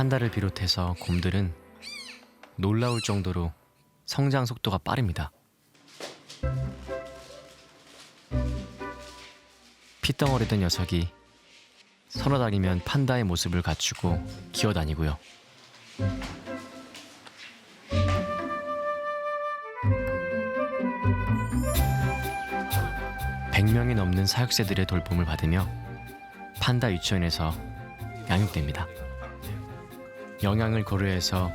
판다를 비롯해서 곰들은 놀라울 정도로 성장 속도가 빠릅니다. 핏덩어리던 녀석이 서너 달이면 판다의 모습을 갖추고 기어다니고요. 백명이 넘는 사육새들의 돌봄을 받으며 판다 유치원에서 양육됩니다. 영양을 고려해서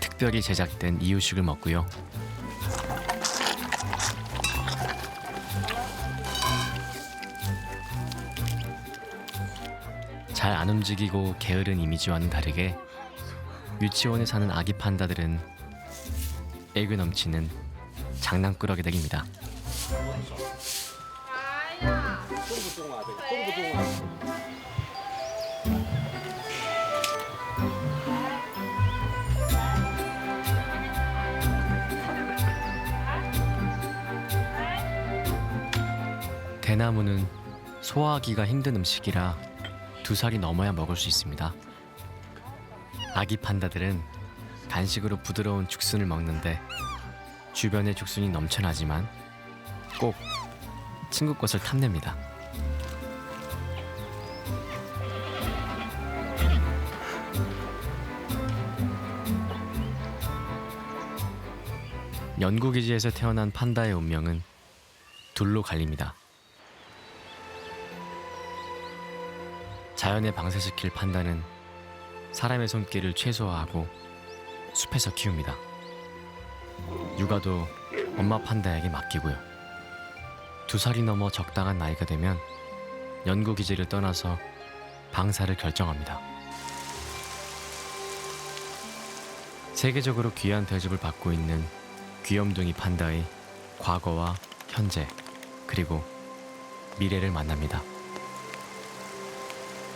특별히 제작된 이유식을 먹고요. 잘 안 움직이고 게으른 이미지와는 다르게 유치원에 사는 아기 판다들은 애교 넘치는 장난꾸러기들입니다. 대나무는 소화하기가 힘든 음식이라 두 살이 넘어야 먹을 수 있습니다. 아기 판다들은 간식으로 부드러운 죽순을 먹는데 주변에 죽순이 넘쳐나지만 꼭 친구 것을 탐냅니다. 연구기지에서 태어난 판다의 운명은 둘로 갈립니다. 자연에 방사시킬 판다는 사람의 손길을 최소화하고 숲에서 키웁니다. 육아도 엄마 판다에게 맡기고요. 두 살이 넘어 적당한 나이가 되면 연구 기지를 떠나서 방사를 결정합니다. 세계적으로 귀한 대접을 받고 있는 귀염둥이 판다의 과거와 현재 그리고 미래를 만납니다.